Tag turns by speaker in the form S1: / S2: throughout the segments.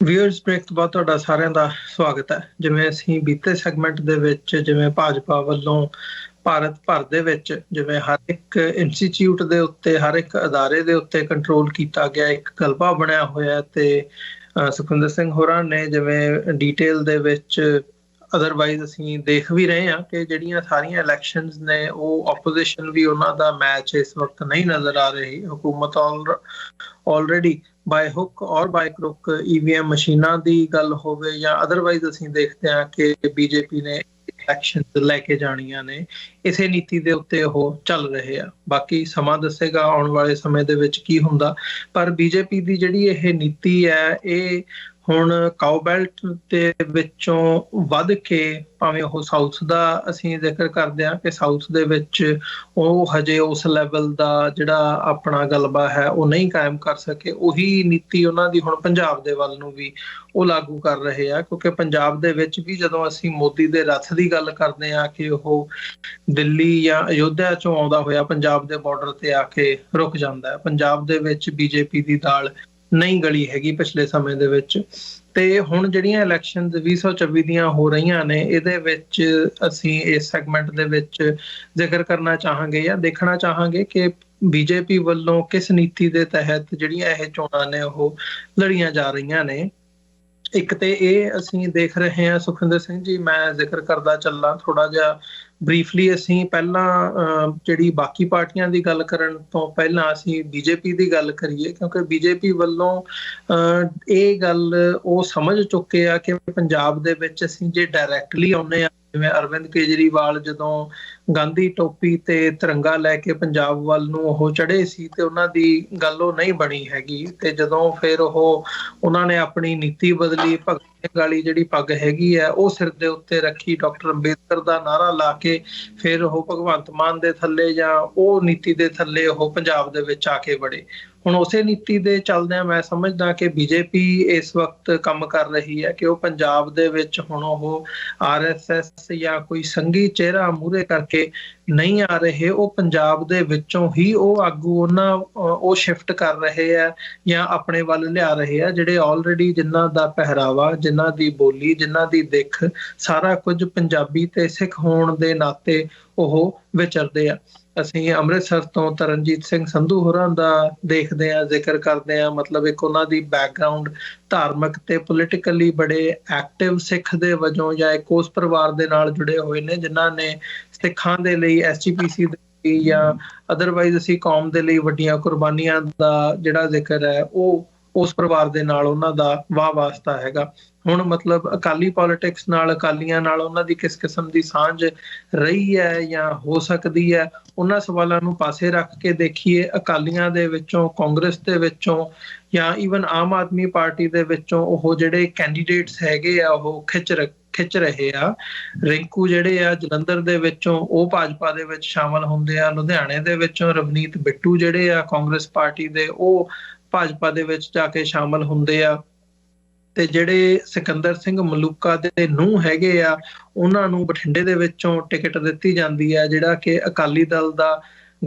S1: Viewers break ਤੋਂ ਬਾਅਦ ਤੁਹਾਡਾ ਸਾਰਿਆਂ ਦਾ ਸਵਾਗਤ ਹੈ। ਜਿਵੇਂ ਅਸੀਂ ਬੀਤੇ ਸੈਗਮੈਂਟ ਦੇ ਵਿੱਚ ਜਿਵੇਂ ਭਾਜਪਾ ਵੱਲੋਂ ਭਾਰਤ ਭਰ ਦੇ ਵਿੱਚ ਜਿਵੇਂ ਹਰ ਇੱਕ ਇੰਸਟੀਚਿਊਟ ਦੇ ਉੱਤੇ, ਹਰ ਇੱਕ ਅਦਾਰੇ ਦੇ ਉੱਤੇ ਕੰਟਰੋਲ ਕੀਤਾ ਗਿਆ, ਇੱਕ ਗਲਬਾ ਬਣਿਆ ਹੋਇਆ ਤੇ ਸੁਖਿੰਦਰ ਸਿੰਘ ਹੋਰਾਂ ਨੇ ਜਿਵੇਂ ਡੀਟੇਲ ਦੇ ਵਿੱਚ ਅਦਰਵਾਈਜ਼ ਅਸੀਂ ਦੇਖ ਵੀ ਰਹੇ ਹਾਂ ਕਿ ਜਿਹੜੀਆਂ ਸਾਰੀਆਂ ਇਲੈਕਸ਼ਨਸ ਨੇ, ਉਹ ਆਪੋਜੀਸ਼ਨ ਵੀ ਉਹਨਾਂ ਦਾ ਮੈਚ ਇਸ ਵਕਤ ਨਹੀਂ ਨਜ਼ਰ ਆ ਰਹੀ। ਹਕੂਮਤ ਆਲਰੇਡੀ ਬਾਈ ਹੁੱਕ ਔਰ ਬਾਈ ਕ੍ਰੁਕ ਈਵੀਐਮ ਮਸ਼ੀਨਾਂ ਦੀ ਗੱਲ ਹੋਵੇ ਜਾਂ ਅਦਰਵਾਈਜ਼ ਅਸੀਂ ਦੇਖਦੇ ਹਾਂ ਕਿ ਬੀਜੇਪੀ ਨੇ ਇਲੈਕਸ਼ਨਸ ਲੈ ਕੇ ਜਾਣੀਆਂ ਨੇ, ਇਸੇ ਨੀਤੀ ਦੇ ਉੱਤੇ ਉਹ ਚੱਲ ਰਹੇ ਆ। ਬਾਕੀ ਸਮਾਂ ਦੱਸੇਗਾ ਆਉਣ ਵਾਲੇ ਸਮੇਂ ਦੇ ਵਿੱਚ ਕੀ ਹੁੰਦਾ। ਪਰ ਬੀਜੇਪੀ ਦੀ ਜਿਹੜੀ ਇਹ ਨੀਤੀ ਹੈ, ਇਹ ਹੁਣ ਕਾਉ ਬੈਲਟ ਦੇ ਵਿੱਚੋਂ ਵੱਧ ਕੇ ਭਾਵੇਂ ਉਹ ਸਾਊਥ ਦਾ ਅਸੀਂ ਜ਼ਿਕਰ ਕਰਦੇ ਹਾਂ ਕਿ ਸਾਊਥ ਦੇ ਵਿੱਚ ਉਹ ਹਜੇ ਉਸ ਲੈਵਲ ਦਾ ਜਿਹੜਾ ਆਪਣਾ ਗਲਬਾ ਹੈ, ਉਹ ਨਹੀਂ ਕਾਇਮ ਕਰ ਸਕੇ। ਉਹੀ ਨੀਤੀ ਉਹਨਾਂ ਦੀ ਹੁਣ ਪੰਜਾਬ ਦੇ ਵੱਲ ਨੂੰ ਵੀ ਉਹ ਲਾਗੂ ਕਰ ਰਹੇ ਆ, ਕਿਉਂਕਿ ਪੰਜਾਬ ਦੇ ਵਿੱਚ ਵੀ ਜਦੋਂ ਅਸੀਂ ਮੋਦੀ ਦੇ ਰੱਥ ਦੀ ਗੱਲ ਕਰਦੇ ਆ ਕਿ ਉਹ ਦਿੱਲੀ ਜਾਂ ਅਯੋਧਿਆ ਚੋਂ ਆਉਂਦਾ ਹੋਇਆ, ਪੰਜਾਬ ਦੇ ਬਾਰਡਰ ਤੇ ਆ ਕੇ ਰੁਕ ਜਾਂਦਾ ਹੈ। ਪੰਜਾਬ ਦੇ ਵਿੱਚ ਬੀਜੇਪੀ ਦੀ ਦਾਲ ਨਹੀਂ ਗਲੀ ਹੈਗੀ ਪਿਛਲੇ ਸਮੇਂ ਦੇ ਵਿੱਚ। ਤੇ ਹੁਣ ਜਿਹੜੀਆਂ ਇਲੈਕਸ਼ਨਸ 2024 ਦੀਆਂ ਹੋ ਰਹੀਆਂ ਨੇ, ਇਹਦੇ ਵਿੱਚ ਅਸੀਂ ਇਸ ਸੈਗਮੈਂਟ ਦੇ ਵਿੱਚ ਜ਼ਿਕਰ ਕਰਨਾ ਚਾਹਾਂਗੇ ਜਾਂ ਦੇਖਣਾ ਚਾਹਾਂਗੇ ਕਿ ਬੀਜੇਪੀ ਵੱਲੋਂ ਕਿਸ ਨੀਤੀ ਦੇ ਤਹਿਤ ਜਿਹੜੀਆਂ ਇਹ ਚੋਣਾਂ ਨੇ ਉਹ ਲੜੀਆਂ ਜਾ ਰਹੀਆਂ ਨੇ। ਇੱਕ ਤੇ ਇਹ ਅਸੀਂ ਦੇਖ ਰਹੇ ਹਾਂ ਸੁਖਿੰਦਰ ਸਿੰਘ ਜੀ, ਮੈਂ ਜ਼ਿਕਰ ਕਰਦਾ ਚੱਲਾਂ ਥੋੜਾ ਜਿਹਾ। ਬਰੀਫਲੀ ਅਸੀਂ ਪਹਿਲਾਂ ਜਿਹੜੀ ਬਾਕੀ ਪਾਰਟੀਆਂ ਦੀ ਗੱਲ ਕਰਨ ਤੋਂ ਪਹਿਲਾਂ ਅਸੀਂ ਬੀਜੇਪੀ ਦੀ ਗੱਲ ਕਰੀਏ, ਕਿਉਂਕਿ ਬੀਜੇਪੀ ਵੱਲੋਂ ਇਹ ਗੱਲ ਉਹ ਸਮਝ ਚੁੱਕੇ ਆ ਕਿ ਪੰਜਾਬ ਦੇ ਵਿੱਚ ਅਸੀਂ ਜੇ ਡਾਇਰੈਕਟਲੀ ਆਉਨੇ ਆ ਜਿਵੇਂ ਅਰਵਿੰਦ ਕੇਜਰੀਵਾਲ ਜਦੋਂ ਗਾਂਧੀ ਟੋਪੀ ਤੇ ਤਿਰੰਗਾ ਲੈ ਕੇ ਪੰਜਾਬ ਵੱਲ ਨੂੰ ਉਹ ਚੜੇ ਸੀ ਤੇ ਉਹਨਾਂ ਦੀ ਗੱਲ ਉਹ ਨਹੀਂ ਬਣੀ ਹੈਗੀ ਤੇ ਜਦੋਂ ਫਿਰ ਉਹ ਉਹਨਾਂ ਨੇ ਆਪਣੀ ਨੀਤੀ ਬਦਲੀ, ਭਗਤ ਸਿੰਘ ਵਾਲੀ ਜਿਹੜੀ ਪੱਗ ਹੈਗੀ ਹੈ, ਉਹ ਸਿਰ ਦੇ ਉੱਤੇ ਰੱਖੀ, ਡਾਕਟਰ ਅੰਬੇਦਕਰ ਦਾ ਨਾਰਾ ਲਾ ਕੇ ਫਿਰ ਉਹ ਭਗਵੰਤ ਮਾਨ ਦੇ ਥੱਲੇ ਜਾਂ ਉਹ ਨੀਤੀ ਦੇ ਥੱਲੇ ਉਹ ਪੰਜਾਬ ਦੇ ਵਿੱਚ ਆ ਕੇ ਵੜੇ। ਹੁਣ ਉਸੇ ਨੀਤੀ ਦੇ ਚੱਲਦਿਆਂ ਮੈਂ ਸਮਝਦਾ ਕਿ ਬੀਜੇਪੀ ਇਸ ਵਕਤ ਕੰਮ ਕਰ ਰਹੀ ਹੈ ਕਿ ਉਹ ਪੰਜਾਬ ਦੇ ਵਿੱਚ ਹੁਣ ਉਹ ਆਰਐਸਐਸ ਜਾਂ ਕੋਈ ਸੰਗੀ ਚਿਹਰਾ ਮੂਰੇ ਕਰਕੇ ਨਹੀਂ ਆ ਰਹੇ, ਉਹ ਪੰਜਾਬ ਦੇ ਵਿੱਚੋਂ ਹੀ ਉਹ ਆਗੂ ਉਹਨਾਂ ਉਹ ਸ਼ਿਫਟ ਕਰ ਰਹੇ ਆ ਜਾਂ ਆਪਣੇ ਵੱਲ ਲਿਆ ਰਹੇ ਆ, ਜਿਹੜੇ ਆਲਰੇਡੀ ਜਿਨ੍ਹਾਂ ਦਾ ਪਹਿਰਾਵਾ, ਜਿਨ੍ਹਾਂ ਦੀ ਬੋਲੀ, ਜਿਨ੍ਹਾਂ ਦੀ ਦਿੱਖ, ਸਾਰਾ ਕੁਝ ਪੰਜਾਬੀ ਤੇ ਸਿੱਖ ਹੋਣ ਦੇ ਨਾਤੇ ਉਹ ਵਿਚਰਦੇ ਆ। ਅਸੀਂ ਅੰਮ੍ਰਿਤਸਰ ਤੋਂ ਤਰਨਜੀਤ ਸਿੰਘ ਸੰਧੂ ਹੋਰਾਂ ਦਾ ਦੇਖਦੇ ਆ, ਜ਼ਿਕਰ ਕਰਦੇ ਆ, ਮਤਲਬ ਇੱਕ ਉਹਨਾਂ ਦੀ ਬੈਕਗ੍ਰਾਉਂਡ ਧਾਰਮਿਕ ਤੇ ਪੋਲੀਟੀਕਲੀ ਬੜੇ ਐਕਟਿਵ ਸਿੱਖ ਦੇ ਵਜੋਂ ਜਾਂ ਇੱਕ ਉਸ ਪਰਿਵਾਰ ਦੇ ਨਾਲ ਜੁੜੇ ਹੋਏ ਨੇ, ਜਿਨ੍ਹਾਂ ਨੇ ਸਿੱਖਾਂ ਦੇ ਲਈ ਐਸਜੀਪੀਸੀ ਦੇ ਜਾਂ ਅਦਰਵਾਈਜ਼ ਅਸੀਂ ਕੌਮ ਦੇ ਲਈ ਵੱਡੀਆਂ ਕੁਰਬਾਨੀਆਂ ਦਾ ਜਿਹੜਾ ਜ਼ਿਕਰ ਹੈ, ਉਹ ਉਸ ਪਰਿਵਾਰ ਦੇ ਨਾਲ ਉਹਨਾਂ ਦਾ ਵਾਹ ਵਾਸਤਾ ਹੈਗਾ। ਹੁਣ ਮਤਲਬ ਅਕਾਲੀ ਪੋਲਿਟਿਕਸ ਨਾਲ, ਅਕਾਲੀਆਂ ਨਾਲ ਉਹਨਾਂ ਦੀ ਕਿਸ ਕਿਸਮ ਦੀ ਸਾਂਝ ਰਹੀ ਹੈ ਜਾਂ ਹੋ ਸਕਦੀ ਹੈ, ਉਹਨਾਂ ਸਵਾਲਾਂ ਨੂੰ ਪਾਸੇ ਰੱਖ ਕੇ ਦੇਖੀਏ। ਅਕਾਲੀਆਂ ਦੇ ਵਿੱਚੋਂ, ਕਾਂਗਰਸ ਦੇ ਵਿੱਚੋਂ ਜਾਂ ਈਵਨ ਆਮ ਆਦਮੀ ਪਾਰਟੀ ਦੇ ਵਿੱਚੋਂ ਉਹ ਜਿਹੜੇ ਕੈਂਡੀਡੇਟਸ ਹੈਗੇ ਆ, ਉਹ ਖਿੱਚ ਖਿੱਚ ਰਹੇ ਆ। ਰਿੰਕੂ ਜਿਹੜੇ ਆ ਜਲੰਧਰ ਦੇ ਵਿੱਚੋਂ, ਉਹ ਭਾਜਪਾ ਦੇ ਵਿੱਚ ਸ਼ਾਮਲ ਹੁੰਦੇ ਆ। ਲੁਧਿਆਣੇ ਦੇ ਵਿੱਚੋਂ ਰਵਨੀਤ ਬਿੱਟੂ ਜਿਹੜੇ ਆ ਕਾਂਗਰਸ ਪਾਰਟੀ ਦੇ, ਉਹ ਭਾਜਪਾ ਦੇ ਵਿੱਚ ਜਾ ਕੇ ਸ਼ਾਮਲ ਹੁੰਦੇ ਆ। ਤੇ ਜਿਹੜੇ ਸਿਕੰਦਰ ਸਿੰਘ ਮਲੂਕਾ ਦੇ ਨੂੰ ਹੈਗੇ ਆ, ਉਹਨਾਂ ਨੂੰ ਬਠਿੰਡੇ ਦੇ ਵਿੱਚੋਂ ਟਿਕਟ ਦਿੱਤੀ ਜਾਂਦੀ ਹੈ ਜਿਹੜਾ ਕਿ ਅਕਾਲੀ ਦਲ ਦਾ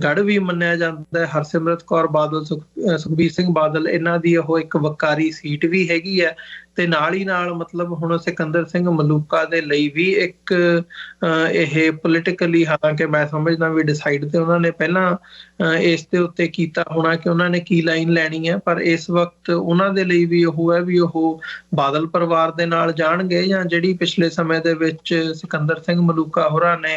S1: ਗੜ ਵੀ ਮੰਨਿਆ ਜਾਂਦਾ ਹੈ। ਹਰਸਿਮਰਤ ਕੌਰ ਬਾਦਲ ਸੁਖਬੀਰ ਸਿੰਘ ਬਾਦਲ, ਇਹਨਾਂ ਦੀ ਉਹ ਇੱਕ ਵਕਾਰੀ ਸੀਟ ਵੀ ਹੈਗੀ ਹੈ ਤੇ ਨਾਲ ਹੀ ਨਾਲ ਮਤਲਬ ਹੁਣ ਸਿਕੰਦਰ ਸਿੰਘ ਮਲੂਕਾ ਦੇ ਲਈ ਵੀ ਇੱਕ ਇਹ ਪੋਲਿਟਿਕਲੀ ਹਾਲਾਂਕਿ ਮੈਂ ਸਮਝਦਾ ਵੀ ਡਿਸਾਈਡ ਤੇ ਉਹਨਾਂ ਨੇ ਪਹਿਲਾਂ ਇਸ ਦੇ ਉੱਤੇ ਕੀਤਾ ਹੋਣਾ ਕਿ ਉਹਨਾਂ ਨੇ ਕੀ ਲਾਈਨ ਲੈਣੀ ਹੈ, ਪਰ ਇਸ ਵਕਤ ਉਹਨਾਂ ਦੇ ਲਈ ਵੀ ਉਹ ਹੈ ਵੀ ਉਹ ਬਾਦਲ ਪਰਿਵਾਰ ਦੇ ਨਾਲ ਜਾਣਗੇ ਜਾਂ ਜਿਹੜੀ ਪਿਛਲੇ ਸਮੇਂ ਦੇ ਵਿੱਚ ਸਿਕੰਦਰ ਸਿੰਘ ਮਲੂਕਾ ਹੋਰਾਂ ਨੇ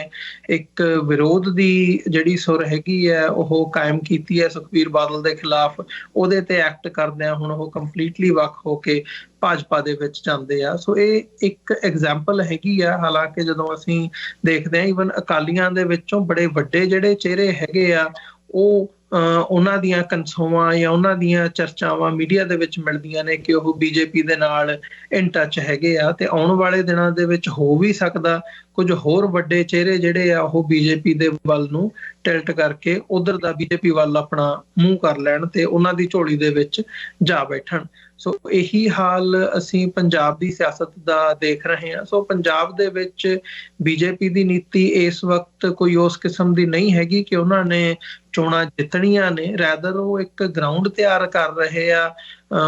S1: ਇੱਕ ਵਿਰੋਧ ਦੀ ਜਿਹੜੀ ਸੁਰ ਹੈਗੀ ਹੈ, ਉਹ ਕਾਇਮ ਕੀਤੀ ਹੈ ਸੁਖਬੀਰ ਬਾਦਲ ਦੇ ਖਿਲਾਫ, ਉਹਦੇ ਤੇ ਐਕਟ ਕਰਦਿਆਂ ਹੁਣ ਉਹ ਕੰਪਲੀਟਲੀ ਵੱਖ ਹੋ ਕੇ ਭਾਜਪਾ ਦੇ ਵਿੱਚ ਜਾਂਦੇ ਆ। ਸੋ ਇਹ ਇੱਕ ਐਗਜ਼ਾਮਪਲ ਹੈਗੀ ਆ। ਹਾਲਾਂਕਿ ਜਦੋਂ ਅਸੀਂ ਦੇਖਦੇ ਆ ਇਵਨ ਅਕਾਲੀਆਂ ਦੇ ਵਿੱਚੋਂ ਬੜੇ ਵੱਡੇ ਜਿਹੜੇ ਚਿਹਰੇ ਹੈਗੇ ਆ, ਉਹ ਉਹਨਾਂ ਦੀਆਂ ਕਨਸੋਵਾਂ ਜਾਂ ਉਹਨਾਂ ਦੀਆਂ ਚਰਚਾਵਾਂ ਮੀਡੀਆ ਦੇ ਵਿੱਚ ਮਿਲਦੀਆਂ ਨੇ ਕਿ ਉਹ ਬੀਜੇਪੀ ਦੇ ਨਾਲ ਇਨ ਟੱਚ ਹੈਗੇ ਆ ਤੇ ਆਉਣ ਵਾਲੇ ਦਿਨਾਂ ਦੇ ਵਿੱਚ ਹੋ ਵੀ ਸਕਦਾ, ਕੁਝ ਹੋਰ ਵੱਡੇ ਚਿਹਰੇ ਜਿਹੜੇ ਆ ਉਹ ਬੀਜੇਪੀ ਦੇ ਵੱਲ ਨੂੰ ਟਿਲਟ ਕਰਕੇ ਉਧਰ ਦਾ ਬੀਜੇਪੀ ਵੱਲ ਆਪਣਾ ਮੂੰਹ ਕਰ ਲੈਣ ਤੇ ਉਹਨਾਂ ਦੀ ਝੋਲੀ ਦੇ ਵਿੱਚ ਜਾ ਬੈਠਣ। ਸੋ ਇਹੀ ਹਾਲ ਅਸੀਂ ਪੰਜਾਬ ਦੀ ਸਿਆਸਤ ਦਾ ਦੇਖ ਰਹੇ ਹਾਂ। ਸੋ ਪੰਜਾਬ ਦੇ ਵਿੱਚ ਬੀਜੇਪੀ ਦੀ ਨੀਤੀ ਇਸ ਵਕਤ ਕੋਈ ਉਸ ਕਿਸਮ ਦੀ ਨਹੀਂ ਹੈਗੀ ਕਿ ਉਹਨਾਂ ਨੇ ਚੋਣਾਂ ਜਿੱਤਣੀਆਂ ਨੇ ਰੈਦਰ ਉਹ ਇੱਕ ਗਰਾਊਂਡ ਤਿਆਰ ਕਰ ਰਹੇ ਆ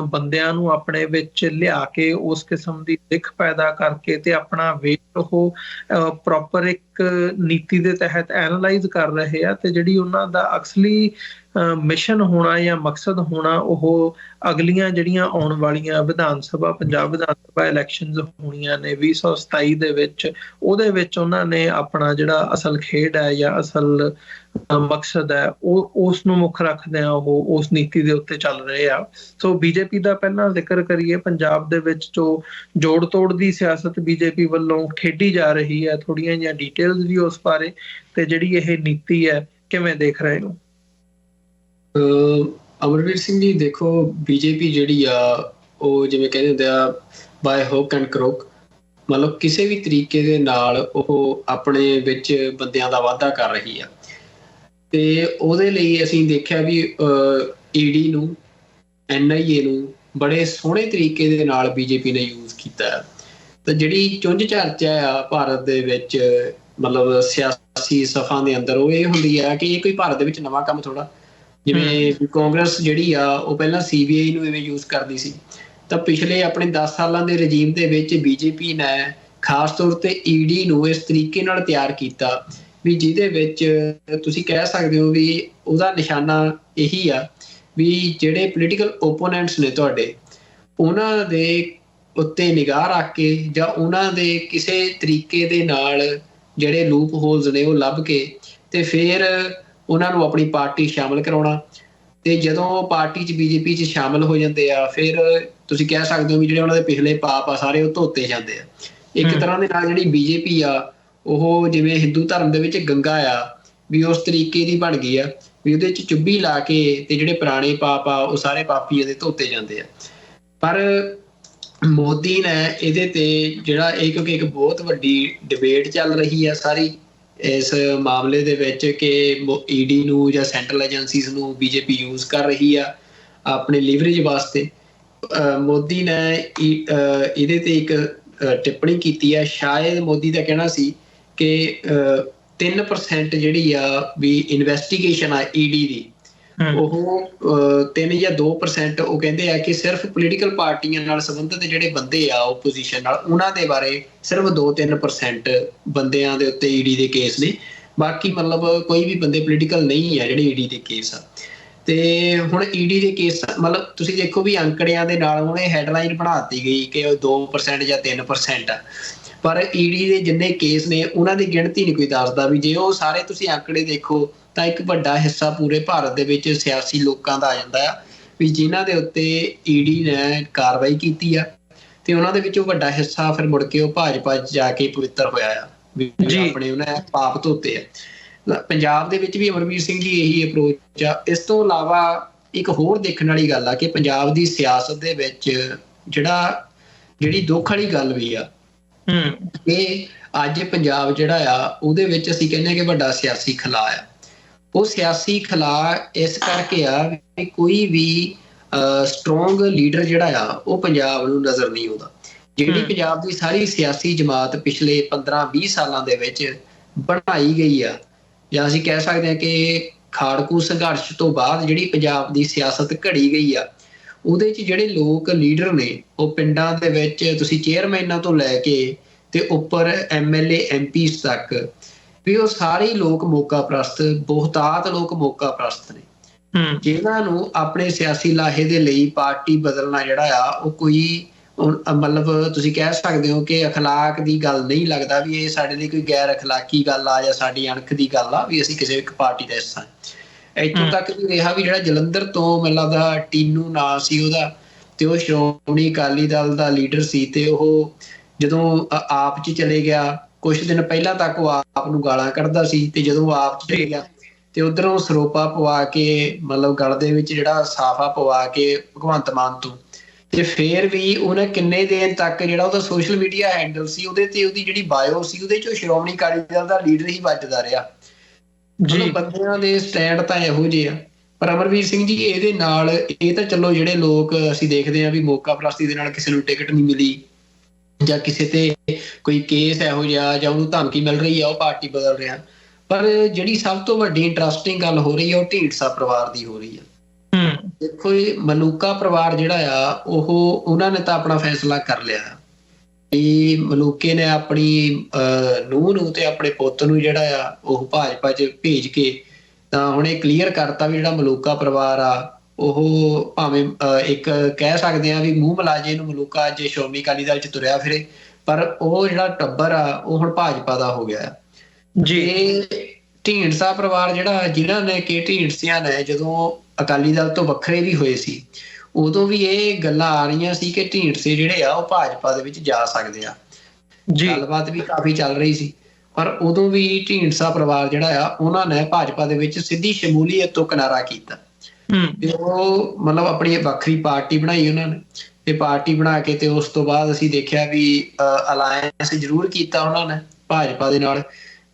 S1: ਬੰਦਿਆਂ ਨੂੰ ਆਪਣੇ ਵਿੱਚ ਲਿਆ ਕੇ ਉਸ ਕਿਸਮ ਦੀ ਦਿੱਖ ਪੈਦਾ ਕਰਕੇ ਤੇ ਆਪਣਾ ਵੇਟ ਉਹ ਪ੍ਰੋਪਰ ਇੱਕ ਨੀਤੀ ਦੇ ਤਹਿਤ ਐਨਲਾਈਜ਼ ਕਰ ਰਹੇ ਆ ਤੇ ਜਿਹੜੀ ਉਹਨਾਂ ਦਾ ਅਸਲੀ ਮਿਸ਼ਨ ਹੋਣਾ ਜਾਂ ਮਕਸਦ ਹੋਣਾ, ਉਹ ਅਗਲੀਆਂ ਜਿਹੜੀਆਂ ਆਉਣ ਵਾਲੀਆਂ ਵਿਧਾਨ ਸਭਾ, ਪੰਜਾਬ ਵਿਧਾਨ ਸਭਾ ਇਲੈਕਸ਼ਨਸ ਹੋਣੀਆਂ ਨੇ 2027 ਦੇ ਵਿੱਚ, ਉਹਦੇ ਵਿੱਚ ਉਹਨਾਂ ਨੇ ਆਪਣਾ ਜਿਹੜਾ ਅਸਲ ਖੇਡ ਹੈ ਜਾਂ ਅਸਲ ਮਕਸਦ ਹੈ, ਉਹ, ਉਸ ਨੂੰ ਮੁੱਖ ਰੱਖਦੇ ਆ, ਉਹ, ਉਸ ਨੀਤੀ ਦੇ ਉੱਤੇ ਚੱਲ ਰਹੇ ਆ। ਸੋ ਬੀਜੇਪੀ ਦਾ ਪਹਿਲਾਂ ਜ਼ਿਕਰ ਕਰੀਏ, ਪੰਜਾਬ ਦੇ ਵਿੱਚ ਜੋ ਜੋੜ ਤੋੜ ਦੀ ਸਿਆਸਤ ਬੀਜੇਪੀ ਵੱਲੋਂ ਖੇਡੀ ਜਾ ਰਹੀ ਹੈ ਥੋੜੀਆਂ ਜਿਹੀਆਂ ਡਿਟੇਲਸ ਵੀ ਉਸ ਬਾਰੇ, ਤੇ ਜਿਹੜੀ ਇਹ ਨੀਤੀ ਹੈ, ਕਿਵੇਂ ਦੇਖ ਰਹੇ ਹੋ?
S2: ਅਮਰਵੀਰ ਸਿੰਘ ਜੀ, ਦੇਖੋ ਬੀਜੇਪੀ ਜਿਹੜੀ ਆ, ਉਹ ਜਿਵੇਂ ਕਹਿੰਦੇ ਹੁੰਦੇ ਆ ਬਾਈ ਹੋਕ ਐਂਡ ਕਰੋਕ ਮਤਲਬ ਕਿਸੇ ਵੀ ਤਰੀਕੇ ਦੇ ਨਾਲ ਉਹ ਆਪਣੇ ਵਿੱਚ ਬੰਦਿਆਂ ਦਾ ਵਾਅਦਾ ਕਰ ਰਹੀ ਆ। ਤੇ ਉਹਦੇ ਲਈ ਅਸੀਂ ਦੇਖਿਆ ਵੀ ਈਡੀ ਨੂੰ ਐਨਆਈਏ ਨੂੰ ਬੜੇ ਸੋਹਣੇ ਤਰੀਕੇ ਦੇ ਨਾਲ ਬੀਜੇਪੀ ਨੇ ਯੂਜ਼ ਕੀਤਾ ਤੇ ਜਿਹੜੀ ਚੁੰਝ ਚਰਚਾ ਆ ਭਾਰਤ ਦੇ ਵਿੱਚ, ਮਤਲਬ ਸਿਆਸੀ ਸਫਾਂ ਦੇ ਅੰਦਰ, ਉਹ ਇਹ ਹੁੰਦੀ ਆ ਕਿ ਇਹ ਕੋਈ ਭਾਰਤ ਦੇ ਵਿੱਚ ਨਵਾਂ ਕੰਮ ਥੋੜਾ ਜਿਵੇਂ ਕਾਂਗਰਸ ਜਿਹੜੀ ਆ ਉਹ ਪਹਿਲਾਂ ਸੀਬੀਆਈ ਨੂੰ ਐਵੇਂ ਯੂਜ਼ ਕਰਦੀ ਸੀ। ਤਾਂ ਪਿਛਲੇ ਆਪਣੇ 10 ਸਾਲਾਂ ਦੇ ਰਜੀਮ ਦੇ ਵਿੱਚ ਬੀਜੇਪੀ ਨੇ ਖਾਸ ਤੌਰ ਤੇ ਈਡੀ ਨੂੰ ਇਸ ਤਰੀਕੇ ਨਾਲ ਤਿਆਰ ਕੀਤਾ ਵੀ ਜਿਹਦੇ ਵਿੱਚ ਤੁਸੀਂ ਕਹਿ ਸਕਦੇ ਹੋ ਵੀ ਉਹਦਾ ਨਿਸ਼ਾਨਾ ਇਹੀ ਆ ਵੀ ਜਿਹੜੇ ਪੋਲੀਟੀਕਲ ਓਪੋਨੈਂਟਸ ਨੇ ਤੁਹਾਡੇ ਉਹਨਾਂ ਦੇ ਉੱਤੇ ਨਿਗਾਹ ਰੱਖ ਕੇ ਜਾਂ ਉਹਨਾਂ ਦੇ ਕਿਸੇ ਤਰੀਕੇ ਦੇ ਨਾਲ ਜਿਹੜੇ ਲੂਪ ਹੋਲਸ ਨੇ ਉਹ ਲੱਭ ਕੇ ਤੇ ਫਿਰ ਉਹਨਾਂ ਨੂੰ ਆਪਣੀ ਪਾਰਟੀ ਸ਼ਾਮਲ ਕਰਾਉਣਾ ਤੇ ਜਦੋਂ ਉਹ ਪਾਰਟੀ 'ਚ ਬੀਜੇਪੀ 'ਚ ਸ਼ਾਮਲ ਹੋ ਜਾਂਦੇ ਆ ਫਿਰ ਤੁਸੀਂ ਕਹਿ ਸਕਦੇ ਹੋ ਵੀ ਜਿਹੜੇ ਉਹਨਾਂ ਦੇ ਪਿਛਲੇ ਪਾਪ ਆ ਸਾਰੇ ਉਹ ਧੋਤੇ ਜਾਂਦੇ ਆ। ਇੱਕ ਤਰ੍ਹਾਂ ਦੇ ਨਾਲ ਜਿਹੜੀ ਬੀਜੇਪੀ ਆ ਉਹ ਜਿਵੇਂ ਹਿੰਦੂ ਧਰਮ ਦੇ ਵਿੱਚ ਗੰਗਾ ਆ ਵੀ ਉਸ ਤਰੀਕੇ ਦੀ ਬਣ ਗਈ ਆ ਵੀ ਉਹਦੇ 'ਚ ਚੁੱਭੀ ਲਾ ਕੇ ਤੇ ਜਿਹੜੇ ਪੁਰਾਣੇ ਪਾਪ ਆ ਉਹ ਸਾਰੇ ਪਾਪੀ ਇਹਦੇ ਧੋਤੇ ਜਾਂਦੇ ਆ। ਪਰ ਮੋਦੀ ਨੇ ਇਹਦੇ ਤੇ ਜਿਹੜਾ ਇਹ ਕਿਉਂਕਿ ਇੱਕ ਬਹੁਤ ਵੱਡੀ ਡਿਬੇਟ ਚੱਲ ਰਹੀ ਆ ਸਾਰੀ ਇਸ ਮਾਮਲੇ ਦੇ ਵਿੱਚ ਕਿ ਈਡੀ ਨੂੰ ਜਾਂ ਸੈਂਟਰਲ ਏਜੰਸੀਜ਼ ਨੂੰ ਬੀਜੇਪੀ ਯੂਜ਼ ਕਰ ਰਹੀ ਆ ਆਪਣੇ ਲੀਵਰੇਜ ਵਾਸਤੇ। ਮੋਦੀ ਨੇ e- ਇਹਦੇ ਤੇ ਇੱਕ ਟਿੱਪਣੀ ਕੀਤੀ ਆ। ਸ਼ਾਇਦ ਮੋਦੀ ਦਾ ਕਹਿਣਾ ਸੀ ਕਿ 3% ਜਿਹੜੀ ਆ ਵੀ ਇਨਵੈਸਟੀਗੇਸ਼ਨ ਆ ਈਡੀ ਦੀ। ਉਹ 3 ਜਾਂ 2% ਉਹ ਕਹਿੰਦੇ ਆ ਕਿ ਸਿਰਫ ਪੋਲੀਟੀਕਲ ਪਾਰਟੀਆਂ ਨਾਲ ਸੰਬੰਧਿਤ ਜਿਹੜੇ ਬੰਦੇ ਆ ਆਪੋਜੀਸ਼ਨ ਨਾਲ, ਉਹਨਾਂ ਦੇ ਬਾਰੇ ਸਿਰਫ 2-3% ਬੰਦਿਆਂ ਦੇ ਉੱਤੇ ਈਡੀ ਦੇ ਕੇਸ ਨੇ। ਬਾਕੀ ਮਤਲਬ ਕੋਈ ਵੀ ਬੰਦੇ ਪੋਲੀਟੀਕਲ ਨਹੀਂ ਆ ਜਿਹੜੇ ਈਡੀ ਦੇ ਕੇਸ ਆ। ਤੇ ਹੁਣ ਈਡੀ ਦੇ ਕੇਸ ਮਤਲਬ ਤੁਸੀਂ ਦੇਖੋ ਵੀ ਅੰਕੜਿਆਂ ਦੇ ਨਾਲ ਉਹਨੇ ਹੈਡਲਾਈਨ ਬਣਾਤੀ ਗਈ ਕਿ ਉਹ 2% ਜਾਂ 3% ਆ। ਪਰ ਈਡੀ ਦੇ ਜਿੰਨੇ ਕੇਸ ਨੇ, ਉਹਨਾਂ ਦੀ ਗਿਣਤੀ ਨਹੀਂ ਕੋਈ ਦੱਸਦਾ ਵੀ ਜੇ ਉਹ ਸਾਰੇ ਤੁਸੀਂ ਅੰਕੜੇ ਦੇਖੋ ਤਾਂ ਇੱਕ ਵੱਡਾ ਹਿੱਸਾ ਪੂਰੇ ਭਾਰਤ ਦੇ ਵਿੱਚ ਸਿਆਸੀ ਲੋਕਾਂ ਦਾ ਆ ਜਾਂਦਾ ਆ ਵੀ ਜਿਨ੍ਹਾਂ ਦੇ ਉੱਤੇ ਈਡੀ ਨੇ ਕਾਰਵਾਈ ਕੀਤੀ ਆ ਤੇ ਉਹਨਾਂ ਦੇ ਵਿੱਚੋਂ ਵੱਡਾ ਹਿੱਸਾ ਫਿਰ ਮੁੜ ਕੇ ਉਹ ਭਾਜਪਾ ਜਾ ਕੇ ਪਵਿੱਤਰ ਹੋਇਆ ਆ ਵੀ ਆਪਣੇ ਉਹਨਾਂ ਪਾਪ ਧੋਤੇ ਆ। ਪੰਜਾਬ ਦੇ ਵਿੱਚ ਵੀ ਅਮਰਵੀਰ ਸਿੰਘ ਜੀ ਇਹੀ ਅਪਰੋਚ ਆ। ਇਸ ਤੋਂ ਇਲਾਵਾ ਇੱਕ ਹੋਰ ਦੇਖਣ ਵਾਲੀ ਗੱਲ ਆ ਕਿ ਪੰਜਾਬ ਦੀ ਸਿਆਸਤ ਦੇ ਵਿੱਚ ਜਿਹੜਾ ਜਿਹੜੀ ਦੁੱਖ ਵਾਲੀ ਗੱਲ ਵੀ ਆ
S1: ਹੂੰ।
S2: ਇਹ ਅੱਜ ਪੰਜਾਬ ਜਿਹੜਾ ਆ ਉਹਦੇ ਵਿੱਚ ਅਸੀਂ ਕਹਿੰਦੇ ਕਿ ਵੱਡਾ ਸਿਆਸੀ ਖਲਾ ਆ। ਉਹ ਸਿਆਸੀ ਖਲਾ ਇਸ ਕਰਕੇ ਆ ਕਿ ਕੋਈ ਵੀ ਸਟਰੋਂਗ ਲੀਡਰ ਜਿਹੜਾ ਆ ਉਹ ਪੰਜਾਬ ਨੂੰ ਨਜ਼ਰ ਨਹੀਂ ਆਉਂਦਾ। ਜਿਹੜੀ ਪੰਜਾਬ ਦੀ ਸਾਰੀ ਸਿਆਸੀ ਜਮਾਤ ਪਿਛਲੇ 15-20 ਸਾਲਾਂ ਦੇ ਵਿੱਚ ਬਣਾਈ ਗਈ ਆ ਜਾਂ ਅਸੀਂ ਕਹਿ ਸਕਦੇ ਹਾਂ ਕਿ ਖਾੜਕੂ ਸੰਘਰਸ਼ ਤੋਂ ਬਾਅਦ ਜਿਹੜੀ ਪੰਜਾਬ ਦੀ ਸਿਆਸਤ ਘੜੀ ਗਈ ਆ ਉਹਦੇ 'ਚ ਜਿਹੜੇ ਲੋਕ ਲੀਡਰ ਨੇ ਉਹ ਪਿੰਡਾਂ ਦੇ ਵਿੱਚ ਤੁਸੀਂ ਚੇਅਰਮੈਨਾਂ ਤੋਂ ਲੈ ਕੇ ਤੇ ਉੱਪਰ ਐਮਐਲਏ ਐਮਪੀਸ ਤੱਕ ਵੀ ਉਹ ਸਾਰੇ ਲੋਕ ਮੌਕਾ ਪ੍ਰਸਤ ਬਹੁਤਾਤ ਲੋਕ ਮੌਕਾ ਪ੍ਰਸਤ ਨੇ ਜਿਨ੍ਹਾਂ ਨੂੰ ਆਪਣੇ ਸਿਆਸੀ ਲਾਹੇ ਦੇ ਲਈ ਪਾਰਟੀ ਬਦਲਣਾ ਜਿਹੜਾ ਆ ਉਹ ਕੋਈ ਮਤਲਬ ਤੁਸੀਂ ਕਹਿ ਸਕਦੇ ਹੋ ਕਿ اخلاق ਦੀ ਗੱਲ ਨਹੀਂ ਲੱਗਦਾ ਵੀ ਇਹ ਸਾਡੇ ਲਈ ਕੋਈ ਗੈਰ اخلاقی ਗੱਲ ਆ ਜਾਂ ਸਾਡੀ ਅਣਖ ਦੀ ਗੱਲ ਆ ਵੀ ਅਸੀਂ ਕਿਸੇ ਇੱਕ ਪਾਰਟੀ ਦਾ ਹਿੱਸਾ ਇੱਥੋਂ ਤੱਕ ਵੀ ਰਿਹਾ ਵੀ ਜਿਹੜਾ ਜਲੰਧਰ ਤੋਂ ਮੈਨੂੰ ਲੱਗਦਾ ਟੀਨੂ ਨਾਂ ਸੀ ਉਹਦਾ ਤੇ ਉਹ ਸ਼੍ਰੋਮਣੀ ਅਕਾਲੀ ਦਲ ਦਾ ਲੀਡਰ ਸੀ ਤੇ ਉਹ ਜਦੋਂ ਆਪ 'ਚ ਚਲੇ ਗਿਆ ਕੁਝ ਦਿਨ ਪਹਿਲਾਂ ਤੱਕ ਉਹ ਆਪ ਨੂੰ ਗਾਲਾਂ ਕੱਢਦਾ ਸੀ ਤੇ ਜਦੋਂ ਉਹ ਆਪ ਚਲੇ ਗਿਆ ਤੇ ਉਧਰੋਂ ਸਰੋਪਾ ਪਵਾ ਕੇ ਮਤਲਬ ਗਲ ਦੇ ਵਿੱਚ ਜਿਹੜਾ ਸਾਫਾ ਪਵਾ ਕੇ ਭਗਵੰਤ ਮਾਨ ਤੋਂ। ਤੇ ਫੇਰ ਵੀ ਉਹਨੇ ਕਿੰਨੇ ਦਿਨ ਤੱਕ ਜਿਹੜਾ ਉਹਦਾ ਸੋਸ਼ਲ ਮੀਡੀਆ ਹੈਂਡਲ ਸੀ ਉਹਦੇ ਤੇ ਉਹਦੀ ਜਿਹੜੀ ਬਾਇਓ ਸੀ ਉਹਦੇ ਚੋਂ ਸ਼੍ਰੋਮਣੀ ਅਕਾਲੀ ਦਲ ਦਾ ਲੀਡਰ ਹੀ ਵੱਜਦਾ ਰਿਹਾ। ਜੀ। ਬੰਦਿਆਂ ਦੇ ਸਟੈਂਡ ਤਾਂ ਇਹੋ ਜਿਹੇ ਆ। ਪਰ ਅਮਰਵੀਰ ਸਿੰਘ ਜੀ ਇਹਦੇ ਨਾਲ ਇਹ ਤਾਂ ਚਲੋ ਜਿਹੜੇ ਲੋਕ ਅਸੀਂ ਦੇਖਦੇ ਆ ਵੀ ਮੌਕਾ ਪ੍ਰਸਤੀ ਦੇ ਨਾਲ ਕਿਸੇ ਨੂੰ ਟਿਕਟ ਨਹੀਂ ਮਿਲੀ ਜਾਂ ਕਿਸੇ ਤੇ ਕੋਈ ਕੇਸ ਇਹੋ ਜਿਹਾ ਜਾਂ ਉਹਨੂੰ ਧਮਕੀ ਮਿਲ ਰਹੀ ਆ ਉਹ ਪਾਰਟੀ ਬਦਲ ਰਿਹਾ। ਪਰ ਜਿਹੜੀ ਸਭ ਤੋਂ ਵੱਡੀ ਇੰਟਰਸਟਿੰਗ ਗੱਲ ਹੋ ਰਹੀ ਹੈ ਉਹ ਢੀਂਡਸਾ ਪਰਿਵਾਰ ਦੀ ਹੋ ਰਹੀ ਹੈ
S1: ਹੂੰ।
S2: ਦੇਖੋ ਇਹ ਮਲੂਕਾ ਪਰਿਵਾਰ ਜਿਹੜਾ ਆ ਉਹ ਉਹਨਾਂ ਨੇ ਤਾਂ ਆਪਣਾ ਫੈਸਲਾ ਕਰ ਲਿਆ। ਵੀ ਮਲੂਕੇ ਨੇ ਆਪਣੀ ਨੂੰਹ ਨੂੰ ਤੇ ਆਪਣੇ ਪੁੱਤ ਨੂੰ ਜਿਹੜਾ ਆ ਉਹ ਭਾਜਪਾ 'ਚ ਭੇਜ ਕੇ ਤਾਂ ਹੁਣ ਇਹ ਕਲੀਅਰ ਕਰਤਾ ਵੀ ਜਿਹੜਾ ਮਲੂਕਾ ਪਰਿਵਾਰ ਆ ਉਹ ਭਾਵੇਂ ਇੱਕ ਕਹਿ ਸਕਦੇ ਆ ਵੀ ਮੂੰਹ ਮਲਾਜੇ ਨੂੰ ਮਲੂਕਾ ਅੱਜ ਸ਼੍ਰੋਮਣੀ ਅਕਾਲੀ ਦਲ 'ਚ ਤੁਰਿਆ ਫਿਰੇ ਪਰ ਉਹ ਜਿਹੜਾ ਟੱਬਰ ਆ ਉਹ ਹੁਣ ਭਾਜਪਾ ਦਾ ਹੋ ਗਿਆ।
S1: ਜੀ।
S2: ਢੀਂਡਸਾ ਪਰਿਵਾਰ ਜਿਹੜਾ ਜਿਨ੍ਹਾਂ ਨੇ ਕਿ ਢੀਂਡਸਿਆਂ ਨੇ ਜਦੋਂ ਅਕਾਲੀ ਦਲ ਤੋਂ ਵੱਖਰੇ ਵੀ ਹੋਏ ਸੀ ਉਦੋਂ ਵੀ ਇਹ ਗੱਲਾਂ ਆ ਰਹੀਆਂ ਸੀ ਕਿ ਢੀਂਡਸੇ ਜਿਹੜੇ ਆ ਉਹ ਭਾਜਪਾ ਦੇ ਵਿੱਚ ਜਾ ਸਕਦੇ ਆ।
S1: ਜੀ।
S2: ਗੱਲਬਾਤ ਵੀ ਕਾਫੀ ਚੱਲ ਰਹੀ ਸੀ। ਪਰ ਉਦੋਂ ਵੀ ਢੀਂਡਸਾ ਪਰਿਵਾਰ ਜਿਹੜਾ ਆ ਉਹਨਾਂ ਨੇ ਭਾਜਪਾ ਦੇ ਵਿੱਚ ਸਿੱਧੀ ਸ਼ਮੂਲੀਅਤ ਤੋਂ ਕਿਨਾਰਾ ਕੀਤਾ। ਤੇ ਉਹ ਮਤਲਬ ਆਪਣੀ ਵੱਖਰੀ ਪਾਰਟੀ ਬਣਾਈ ਉਹਨਾਂ ਨੇ ਤੇ ਪਾਰਟੀ ਬਣਾ ਕੇ ਤੇ ਉਸ ਤੋਂ ਬਾਅਦ ਅਸੀਂ ਦੇਖਿਆ ਵੀ ਅਲਾਈਅੰਸ ਜ਼ਰੂਰ ਕੀਤਾ ਉਹਨਾਂ ਨੇ ਭਾਜਪਾ ਦੇ ਨਾਲ,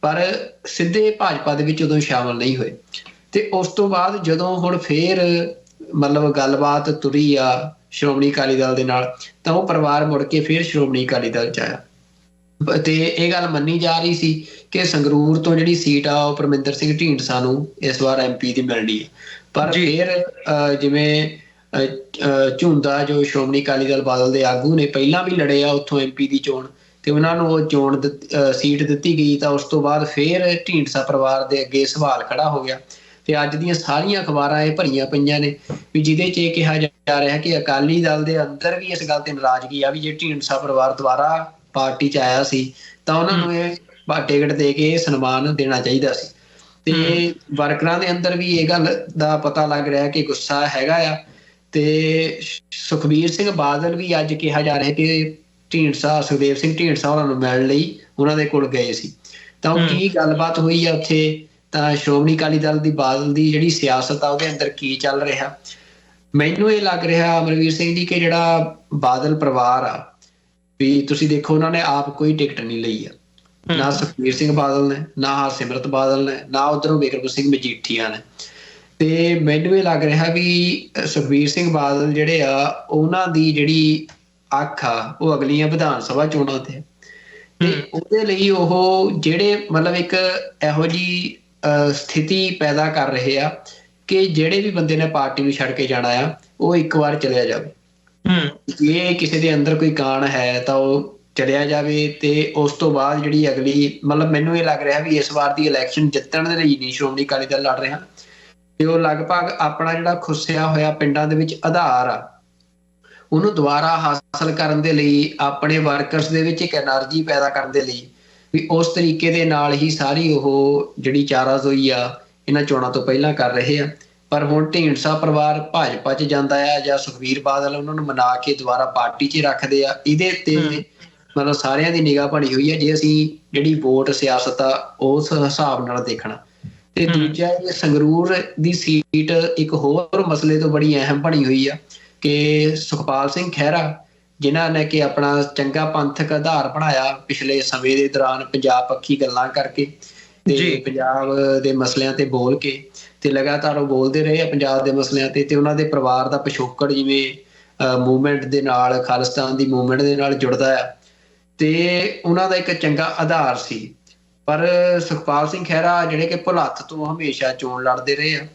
S2: ਪਰ ਸਿੱਧੇ ਭਾਜਪਾ ਦੇ ਵਿੱਚ ਉਦੋਂ ਸ਼ਾਮਲ ਨਹੀਂ ਹੋਏ। ਤੇ ਉਸ ਤੋਂ ਬਾਅਦ ਜਦੋਂ ਹੁਣ ਫੇਰ ਮਤਲਬ ਗੱਲਬਾਤ ਤੁਰੀ ਆ ਸ਼੍ਰੋਮਣੀ ਅਕਾਲੀ ਦਲ ਦੇ ਨਾਲ, ਤਾਂ ਉਹ ਪਰਿਵਾਰ ਮੁੜ ਕੇ ਫੇਰ ਸ਼੍ਰੋਮਣੀ ਅਕਾਲੀ ਦਲ ਚ ਆਇਆ। ਤੇ ਇਹ ਗੱਲ ਮੰਨੀ ਜਾ ਰਹੀ ਸੀ ਕਿ ਸੰਗਰੂਰ ਤੋਂ ਜਿਹੜੀ ਸੀਟ ਆ ਉਹ ਪਰਮਿੰਦਰ ਸਿੰਘ ਢੀਂਡਸਾ ਨੂੰ ਇਸ ਵਾਰ ਐਮਪੀ ਦੀ ਮਿਲਣੀ ਹੈ। ਪਰ। ਫਿਰ ਜਿਵੇਂ ਝੁੰਦਾ ਜੋ ਸ਼੍ਰੋਮਣੀ ਅਕਾਲੀ ਦਲ ਬਾਦਲ ਦੇ ਆਗੂ ਨੇ ਪਹਿਲਾਂ ਵੀ ਲੜੇ ਆ ਉੱਥੋਂ ਐਮਪੀ ਦੀ ਚੋਣ ਤੇ ਉਹਨਾਂ ਨੂੰ ਉਹ ਚੋਣ ਸੀਟ ਦਿੱਤੀ ਗਈ ਤਾਂ ਉਸ ਤੋਂ ਬਾਅਦ ਫਿਰ ਢੀਂਡਸਾ ਪਰਿਵਾਰ ਦੇ ਅੱਗੇ ਸਵਾਲ ਖੜਾ ਹੋ ਗਿਆ ਤੇ ਅੱਜ ਦੀਆਂ ਸਾਰੀਆਂ ਅਖਬਾਰਾਂ ਇਹ ਭਰੀਆਂ ਪਈਆਂ ਨੇ ਵੀ ਜਿਹਦੇ 'ਚ ਇਹ ਕਿਹਾ ਜਾ ਰਿਹਾ ਕਿ ਅਕਾਲੀ ਦਲ ਦੇ ਅੰਦਰ ਵੀ ਇਸ ਗੱਲ ਤੇ ਨਾਰਾਜ਼ਗੀ ਆ ਵੀ ਜੇ ਢੀਂਡਸਾ ਪਰਿਵਾਰ ਦੁਆਰਾ ਪਾਰਟੀ 'ਚ ਆਇਆ ਸੀ ਤਾਂ ਉਹਨਾਂ ਨੂੰ ਇਹ ਬਾ- ਟਿਕਟ ਦੇ ਕੇ ਸਨਮਾਨ ਦੇਣਾ ਚਾਹੀਦਾ ਸੀ ਤੇ ਵਰਕਰਾਂ ਦੇ ਅੰਦਰ ਵੀ ਇਹ ਗੱਲ ਦਾ ਪਤਾ ਲੱਗ ਰਿਹਾ ਕਿ ਗੁੱਸਾ ਹੈਗਾ ਆ। ਤੇ ਸੁਖਬੀਰ ਸਿੰਘ ਬਾਦਲ ਵੀ ਅੱਜ ਕਿਹਾ ਜਾ ਰਿਹਾ ਕਿ ਢੀਂਡਸਾ ਸੁਖਦੇਵ ਸਿੰਘ ਢੀਂਡਸਾ ਉਹਨਾਂ ਨੂੰ ਮਿਲਣ ਲਈ ਉਹਨਾਂ ਦੇ ਕੋਲ ਗਏ ਸੀ। ਤਾਂ ਉਹ। ਕੀ ਗੱਲਬਾਤ ਹੋਈ ਆ ਉੱਥੇ? ਤਾਂ ਸ਼੍ਰੋਮਣੀ ਅਕਾਲੀ ਦਲ ਦੀ ਬਾਦਲ ਦੀ ਜਿਹੜੀ ਸਿਆਸਤ ਆ ਉਹਦੇ ਅੰਦਰ ਕੀ ਚੱਲ ਰਿਹਾ? ਮੈਨੂੰ ਇਹ ਲੱਗ ਰਿਹਾ ਅਮਰਵੀਰ ਸਿੰਘ ਜੀ ਕਿ ਜਿਹੜਾ ਬਾਦਲ ਪਰਿਵਾਰ ਆ ਵੀ ਤੁਸੀਂ ਦੇਖੋ ਉਹਨਾਂ ਨੇ ਆਪ ਕੋਈ ਟਿਕਟ ਨਹੀਂ ਲਈ ਆ। ਨਾ ਸੁਖਬੀਰ ਸਿੰਘ ਬਾਦਲ ਨੇ ਨਾ ਹਰਸਿਮਰਤ ਬਾਦਲ ਨੇ ਨਾ ਉਧਰੋਂ ਬਿਕਰਮ ਸਿੰਘ ਮਜੀਠੀਆ ਨੇ। ਤੇ ਮੈਨੂੰ ਇਹ ਲੱਗ ਰਿਹਾ ਵੀ ਸੁਖਬੀਰ ਸਿੰਘ ਬਾਦਲ ਜਿਹੜੇ ਆ ਉਹਨਾਂ ਦੀ ਜਿਹੜੀ ਅੱਖ ਆ ਉਹ ਅਗਲੀਆਂ ਵਿਧਾਨ ਸਭਾ ਚੋਣਾਂ ਤੇ ਤੇ। ਉਹਦੇ ਲਈ ਉਹ ਜਿਹੜੇ ਮਤਲਬ ਇੱਕ ਇਹੋ ਜੀ ਸਥਿਤੀ ਪੈਦਾ ਕਰ ਰਹੇ ਆ ਕਿ ਜਿਹੜੇ ਵੀ ਬੰਦੇ ਨੇ ਪਾਰਟੀ ਨੂੰ ਛੱਡ ਕੇ ਜਾਣਾ ਆ ਉਹ ਇੱਕ ਵਾਰ ਚਲਿਆ ਜਾਵੇ।
S1: ਹੂੰ
S2: ਜੇ ਕਿਸੇ ਦੇ ਅੰਦਰ ਕੋਈ ਕਾਣ ਹੈ ਤਾਂ ਉਹ ਚੜਿਆ ਜਾਵੇ ਤੇ ਉਸ ਤੋਂ ਬਾਅਦ ਜਿਹੜੀ ਅਗਲੀ, ਮਤਲਬ ਮੈਨੂੰ ਇਹ ਲੱਗ ਰਿਹਾ ਵੀ ਇਸ ਵਾਰ ਦੀ ਇਲੈਕਸ਼ਨ ਜਿੱਤਣ ਦੇ ਲਈ ਨਹੀਂ ਸ਼੍ਰੋਮਣੀ ਅਕਾਲੀ ਦਲ ਲੜ ਰਿਹਾ। ਤੇ ਉਹ ਲਗਭਗ ਆਪਣਾ ਜਿਹੜਾ ਖੁੱਸਿਆ ਹੋਇਆ ਪਿੰਡਾਂ ਦੇ ਵਿੱਚ ਆਧਾਰ ਆ। ਉਹਨੂੰ ਦੁਬਾਰਾ ਹਾਸਲ ਕਰਨ ਦੇ ਲਈ, ਆਪਣੇ ਵਰਕਰਸ ਦੇ ਵਿੱਚ ਇੱਕ એનર્ਜੀ ਪੈਦਾ ਕਰਨ ਦੇ ਲਈ ਵੀ ਉਸ ਤਰੀਕੇ ਦੇ ਨਾਲ ਹੀ ਸਾਰੀ ਉਹ ਜਿਹੜੀ ਚਾਰਾਜ਼ੋਈ ਆ, ਇਹਨਾਂ ਚੋਣਾਂ ਤੋਂ ਪਹਿਲਾਂ ਕਰ ਰਹੇ ਆ। ਪਰ ਹੁਣ ਢੀਂਡਸਾ ਪਰਿਵਾਰ ਭਾਜਪਾ 'ਚ ਜਾਂਦਾ ਆ ਜਾਂ ਸੁਖਵੀਰ ਬਾਦਲ ਉਹਨਾਂ ਨੂੰ ਮਨਾ ਕੇ ਦੁਬਾਰਾ ਪਾਰਟੀ 'ਚ ਰੱਖਦੇ ਆ। ਇਹਦੇ ਤੇ ਮਤਲਬ ਸਾਰਿਆਂ ਦੀ ਨਿਗਾਹ ਬਣੀ ਹੋਈ ਹੈ ਜੇ ਅਸੀਂ ਜਿਹੜੀ ਵੋਟ ਸਿਆਸਤ ਆ ਉਸ ਹਿਸਾਬ ਨਾਲ ਦੇਖਣਾ ਤੇ। ਦੂਜਾ ਇਹ ਸੰਗਰੂਰ ਦੀ ਸੀਟ ਇੱਕ ਹੋਰ ਮਸਲੇ ਤੋਂ ਬੜੀ ਅਹਿਮ ਬਣੀ ਹੋਈ ਆ ਕਿ ਸੁਖਪਾਲ ਸਿੰਘ ਖਹਿਰਾ ਜਿਨ੍ਹਾਂ ਨੇ ਕਿ ਆਪਣਾ ਚੰਗਾ ਪੰਥਕ ਆਧਾਰ ਬਣਾਇਆ ਪਿਛਲੇ ਸਮੇਂ ਦੇ ਦੌਰਾਨ ਪੰਜਾਬ ਪੱਖੀ ਗੱਲਾਂ ਕਰਕੇ। ਤੇ ਪੰਜਾਬ ਦੇ ਮਸਲਿਆਂ ਤੇ ਬੋਲ ਕੇ ਤੇ ਲਗਾਤਾਰ ਉਹ ਬੋਲਦੇ ਰਹੇ ਆ ਪੰਜਾਬ ਦੇ ਮਸਲਿਆਂ ਤੇ ਤੇ ਉਹਨਾਂ ਦੇ ਪਰਿਵਾਰ ਦਾ ਪਿਛੋਕੜ ਜਿਵੇਂ ਮੂਵਮੈਂਟ ਦੇ ਨਾਲ ਖਾਲਿਸਤਾਨ ਦੀ ਮੂਵਮੈਂਟ ਦੇ ਨਾਲ ਜੁੜਦਾ ਆ ਤੇ ਉਹਨਾਂ ਦਾ ਇੱਕ ਚੰਗਾ ਆਧਾਰ ਸੀ। ਪਰ ਸੁਖਪਾਲ ਸਿੰਘ ਖਹਿਰਾ ਜਿਹੜੇ ਕਿ ਭੁਲੱਥ ਤੋਂ ਹਮੇਸ਼ਾ ਚੋਣ ਲੜਦੇ ਰਹੇ ਆ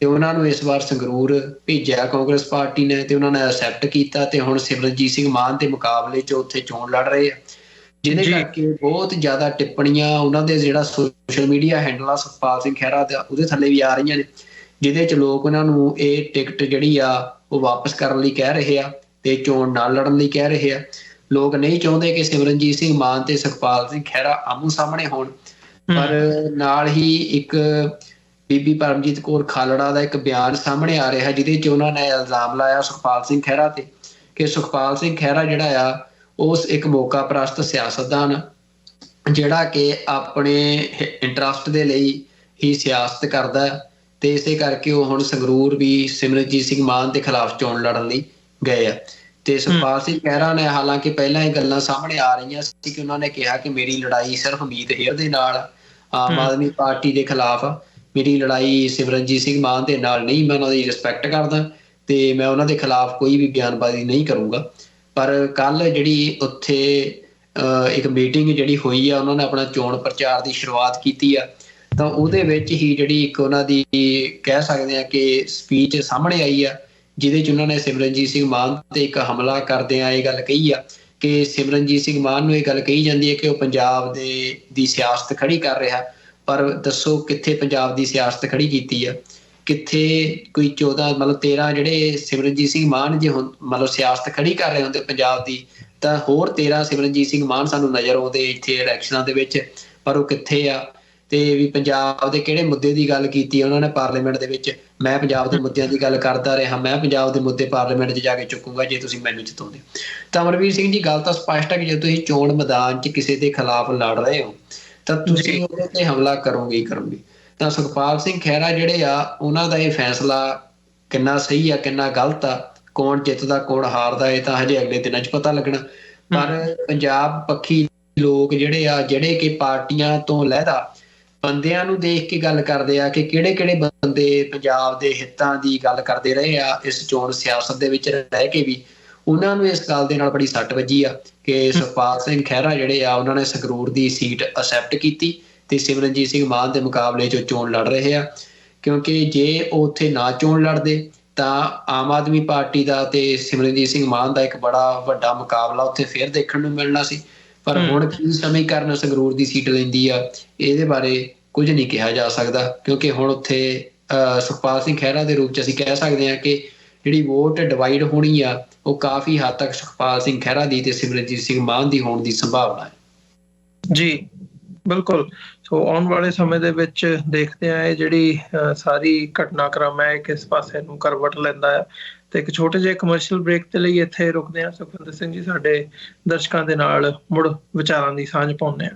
S2: ਤੇ ਉਹਨਾਂ ਨੂੰ ਇਸ ਵਾਰ ਸੰਗਰੂਰ ਭੇਜਿਆ ਕਾਂਗਰਸ ਪਾਰਟੀ ਨੇ ਤੇ ਉਹਨਾਂ ਨੇ ਐਕਸੈਪਟ ਕੀਤਾ ਤੇ ਹੁਣ ਸਿਮਰਨਜੀਤ ਸਿੰਘ ਮਾਨ ਦੇ ਮੁਕਾਬਲੇ 'ਚ ਉੱਥੇ ਚੋਣ ਲੜ ਰਹੇ ਆ। ਜਿਹਦੇ। ਕਰਕੇ ਬਹੁਤ ਜ਼ਿਆਦਾ ਟਿੱਪਣੀਆਂ ਉਹਨਾਂ ਦੇ ਜਿਹੜਾ ਸੋਸ਼ਲ ਮੀਡੀਆ ਹੈਂਡਲ ਆ ਸੁਖਪਾਲ ਸਿੰਘ ਖਹਿਰਾ ਦਾ ਉਹਦੇ ਥੱਲੇ ਵੀ ਆ ਰਹੀਆਂ ਨੇ ਜਿਹਦੇ 'ਚ ਲੋਕ ਉਹਨਾਂ ਨੂੰ ਇਹ ਟਿਕਟ ਜਿਹੜੀ ਆ ਉਹ ਵਾਪਸ ਕਰਨ ਲਈ ਕਹਿ ਰਹੇ ਆ ਤੇ ਚੋਣ ਨਾਲ ਲੜਨ ਲਈ ਕਹਿ ਰਹੇ ਆ। ਲੋਕ ਨਹੀਂ ਚਾਹੁੰਦੇ ਕਿ ਸਿਮਰਨਜੀਤ ਸਿੰਘ ਮਾਨ ਤੇ ਸੁਖਪਾਲ ਸਿੰਘ ਖਹਿਰਾ ਆਮੂ ਸਾਹਮਣੇ ਹੋਣ। ਪਰ ਨਾਲ ਹੀ ਇੱਕ ਬੀਬੀ ਪਰਮਜੀਤ ਕੌਰ ਖਾਲੜਾ ਦਾ ਇੱਕ ਬਿਆਨ ਸਾਹਮਣੇ ਆ ਰਿਹਾ ਜਿਹਦੇ 'ਚ ਉਹਨਾਂ ਨੇ ਇਲਜ਼ਾਮ ਲਾਇਆ ਸੁਖਪਾਲ ਸਿੰਘ ਖਹਿਰਾ ਤੇ ਕਿ ਸੁਖਪਾਲ ਸਿੰਘ ਖਹਿਰਾ ਜਿਹੜਾ ਆ ਉਸ ਇੱਕ ਮੌਕਾ ਪ੍ਰਸਤ ਸਿਆਸਤਦਾਨ ਜਿਹੜਾ ਕਿ ਆਪਣੇ ਇੰਟਰਸਟ ਦੇ ਲਈ ਹੀ ਸਿਆਸਤ ਕਰਦਾ ਤੇ ਇਸੇ ਕਰਕੇ ਉਹ ਹੁਣ ਸੰਗਰੂਰ ਵੀ ਸਿਮਰਨਜੀਤ ਸਿੰਘ ਮਾਨ ਦੇ ਖਿਲਾਫ ਚੋਣ ਲੜਨ ਲਈ ਗਏ ਆ। ਤੇ ਸੁਖਪਾਲ ਸਿੰਘ ਖਹਿਰਾ ਨੇ ਹਾਲਾਂਕਿ ਪਹਿਲਾਂ ਇਹ ਗੱਲਾਂ ਸਾਹਮਣੇ ਆ ਰਹੀਆਂ ਸੀ ਕਿ ਉਹਨਾਂ ਨੇ ਕਿਹਾ ਕਿ ਮੇਰੀ ਲੜਾਈ ਸਿਰਫ ਮੀਤ ਹੇਰ ਦੇ ਨਾਲ ਆਮ। ਆਦਮੀ ਪਾਰਟੀ ਦੇ ਖਿਲਾਫ। ਮੇਰੀ ਲੜਾਈ ਸਿਮਰਨਜੀਤ ਸਿੰਘ ਮਾਨ ਦੇ ਨਾਲ ਨਹੀਂ ਮੈਂ ਉਹਨਾਂ ਦੀ ਰਿਸਪੈਕਟ ਕਰਦਾ ਤੇ ਮੈਂ ਉਹਨਾਂ ਦੇ ਖਿਲਾਫ ਕੋਈ ਵੀ ਬਿਆਨਬਾਜ਼ੀ ਨਹੀਂ ਕਰੂੰਗਾ ਪਰ ਕੱਲ ਜਿਹੜੀ ਉੱਥੇ ਇੱਕ ਮੀਟਿੰਗ ਜਿਹੜੀ ਹੋਈ ਆ ਉਹਨਾਂ ਨੇ ਆਪਣਾ ਚੋਣ ਪ੍ਰਚਾਰ ਦੀ ਸ਼ੁਰੂਆਤ ਕੀਤੀ ਆ ਤਾਂ ਉਹਦੇ ਵਿੱਚ ਹੀ ਜਿਹੜੀ ਇੱਕ ਉਹਨਾਂ ਦੀ ਕਹਿ ਸਕਦੇ ਆ ਕਿ ਸਪੀਚ ਸਾਹਮਣੇ ਆਈ ਆ ਜਿਹਦੇ ਚ ਉਹਨਾਂ ਨੇ ਸਿਮਰਨਜੀਤ ਸਿੰਘ ਮਾਨ ਤੇ ਇੱਕ ਹਮਲਾ ਕਰਦਿਆਂ ਇਹ ਗੱਲ ਕਹੀ ਆ ਕਿ ਸਿਮਰਨਜੀਤ ਸਿੰਘ ਮਾਨ ਨੂੰ ਇਹ ਗੱਲ ਕਹੀ ਜਾਂਦੀ ਹੈ ਕਿ ਉਹ ਪੰਜਾਬ ਦੇ, ਦੀ ਸਿਆਸਤ ਖੜੀ ਕਰ ਰਿਹਾ। ਪਰ ਦੱਸੋ ਕਿੱਥੇ ਪੰਜਾਬ ਦੀ ਸਿਆਸਤ ਖੜੀ ਕੀਤੀ ਆ? ਕਿੱਥੇ ਕੋਈ 14 ਮਤਲਬ 13 ਜਿਹੜੇ ਸਿਮਰਨਜੀਤ ਸਿੰਘ ਮਾਨ ਜੇ ਹੁਣ ਮਤਲਬ ਸਿਆਸਤ ਖੜੀ ਕਰ ਰਹੇ ਹੁੰਦੇ ਪੰਜਾਬ ਦੀ, ਤਾਂ ਹੋਰ 13 ਸਿਮਰਨਜੀਤ ਸਿੰਘ ਮਾਨ ਸਾਨੂੰ ਨਜ਼ਰ ਆਉਂਦੇ ਇੱਥੇ ਇਲੈਕਸ਼ਨਾਂ ਦੇ ਵਿੱਚ, ਪਰ ਉਹ ਕਿੱਥੇ ਆ? ਤੇ ਵੀ ਪੰਜਾਬ ਦੇ ਕਿਹੜੇ ਮੁੱਦੇ ਦੀ ਗੱਲ ਕੀਤੀ ਉਹਨਾਂ ਨੇ ਪਾਰਲੀਮੈਂਟ ਦੇ ਵਿੱਚ? ਮੈਂ ਪੰਜਾਬ ਦੇ ਮੁੱਦਿਆਂ ਦੀ ਗੱਲ ਕਰਦਾ ਰਿਹਾ ਮੈਂ ਪੰਜਾਬ ਦੇ ਮੁੱਦੇ ਪਾਰਲੀਮੈਂਟ 'ਚ ਜਾ ਕੇ ਚੁੱਕੂਗਾ ਜੇ ਤੁਸੀਂ ਮੈਨੂੰ ਜਿਤਾਉਂਦੇ ਤਾਂ ਅਮਰਵੀਰ ਸਿੰਘ ਜੀ ਗੱਲ ਤਾਂ ਸਪਸ਼ਟ ਹੈ ਕਿ ਜੇ ਤੁਸੀਂ ਚੋਣ ਮੈਦਾਨ 'ਚ ਕਿਸੇ ਦੇ ਖਿਲਾਫ ਲੜ ਰਹੇ ਹੋ ਤਾਂ ਤੁਸੀਂ ਉਹਦੇ ਤੇ ਹਮਲਾ ਕਰੋਗੇ ਹੀ ਕਰੋਗੇ। ਤਾਂ ਸੁਖਪਾਲ ਸਿੰਘ ਖਹਿਰਾ ਜਿਹੜੇ ਆ ਉਹਨਾਂ ਦਾ ਇਹ ਫੈਸਲਾ ਕਿੰਨਾ ਸਹੀ ਆ ਕਿੰਨਾ ਗਲਤ ਆ? ਕੌਣ ਜਿੱਤਦਾ ਕੌਣ ਹਾਰਦਾ ਇਹ ਤਾਂ ਹਜੇ ਅਗਲੇ ਦਿਨਾਂ 'ਚ ਪਤਾ ਲੱਗਣਾ। ਪਰ ਪੰਜਾਬ ਪੱਖੀ ਲੋਕ ਜਿਹੜੇ ਆ ਜਿਹੜੇ ਕਿ ਪਾਰਟੀਆਂ ਤੋਂ ਲਹਿਦਾ ਬੰਦਿਆਂ ਨੂੰ ਦੇਖ ਕੇ ਗੱਲ ਕਰਦੇ ਆ ਕਿ ਕਿਹੜੇ-ਕਿਹੜੇ ਬੰਦੇ ਪੰਜਾਬ ਦੇ ਹਿੱਤਾਂ ਦੀ ਗੱਲ ਕਰਦੇ ਰਹੇ ਆ ਇਸ ਚੋਣ ਸਿਆਸਤ ਦੇ ਵਿੱਚ ਰਹਿ ਕੇ ਵੀ। ਉਹਨਾਂ ਨੂੰ ਇਸ ਗੱਲ ਦੇ ਨਾਲ ਬੜੀ ਸੱਟ ਵੱਜੀ ਆ ਕਿ ਸੁਖਪਾਲ ਸਿੰਘ ਖਹਿਰਾ ਜਿਹੜੇ ਆ ਉਹਨਾਂ ਨੇ ਸੰਗਰੂਰ ਦੀ ਸੀਟ ਅਸੈਪਟ ਕੀਤੀ ਤੇ ਸਿਮਰਨਜੀਤ ਸਿੰਘ ਮਾਨ ਦੇ ਮੁਕਾਬਲੇ 'ਚ ਚੋਣ ਲੜ ਰਹੇ ਆ। ਕਿਉਂਕਿ ਜੇ ਉਹ ਉੱਥੇ ਨਾ ਚੋਣ ਲੜਦੇ ਤਾਂ ਆਮ ਆਦਮੀ ਪਾਰਟੀ ਦਾ ਤੇ ਸਿਮਰਨਜੀਤ ਸਿੰਘ ਮਾਨ ਦਾ ਇੱਕ ਬੜਾ ਵੱਡਾ ਮੁਕਾਬਲਾ ਉੱਥੇ ਫੇਰ ਦੇਖਣ ਨੂੰ ਮਿਲਣਾ ਸੀ। ਪਰ ਹੁਣ ਕੀ ਸਮੀਕਰਨ ਸੰਗਰੂਰ ਦੀ ਸੀਟ ਲੈਂਦੀ ਆ ਇਹਦੇ ਬਾਰੇ ਕੁਝ ਨਹੀਂ ਕਿਹਾ ਜਾ ਸਕਦਾ ਕਿਉਂਕਿ ਹੁਣ ਉੱਥੇ ਸੁਖਪਾਲ ਸਿੰਘ ਖਹਿਰਾ ਦੇ ਰੂਪ ਚ ਅਸੀਂ ਕਹਿ ਸਕਦੇ ਹਾਂ ਕਿ ਜਿਹੜੀ ਵੋਟ ਡਿਵਾਈਡ ਹੋਣੀ ਆ ਉਹ ਕਾਫੀ ਹੱਦ ਤੱਕ ਸੁਖਪਾਲ ਸਿੰਘ ਖਹਿਰਾ ਦੀ ਤੇ ਸਿਮਰਨਜੀਤ ਸਿੰਘ ਮਾਨ ਦੀ ਹੋਣ ਦੀ ਸੰਭਾਵਨਾ ਹੈ।
S1: ਜੀ ਬਿਲਕੁਲ। ਸੋ ਆਉਣ ਵਾਲੇ ਸਮੇਂ ਦੇ ਵਿੱਚ ਦੇਖਦੇ ਆ ਇਹ ਜਿਹੜੀ ਸਾਰੀ ਘਟਨਾਕ੍ਰਮ ਹੈ ਕਿਸ ਪਾਸੇ ਨੂੰ ਕਰਵਟ ਲੈਂਦਾ ਹੈ। ਤੇ ਇੱਕ ਛੋਟੇ ਜਿਹੇ ਕਮਰਸ਼ੀਅਲ ਬ੍ਰੇਕ ਤੇ ਲਈ ਇੱਥੇ ਰੁਕਦੇ ਹਾਂ ਸੁਖਵਿੰਦਰ ਸਿੰਘ ਜੀ, ਸਾਡੇ ਦਰਸ਼ਕਾਂ ਦੇ ਨਾਲ ਮੁੜ ਵਿਚਾਰਾਂ ਦੀ ਸਾਂਝ ਪਾਉਂਦੇ ਆ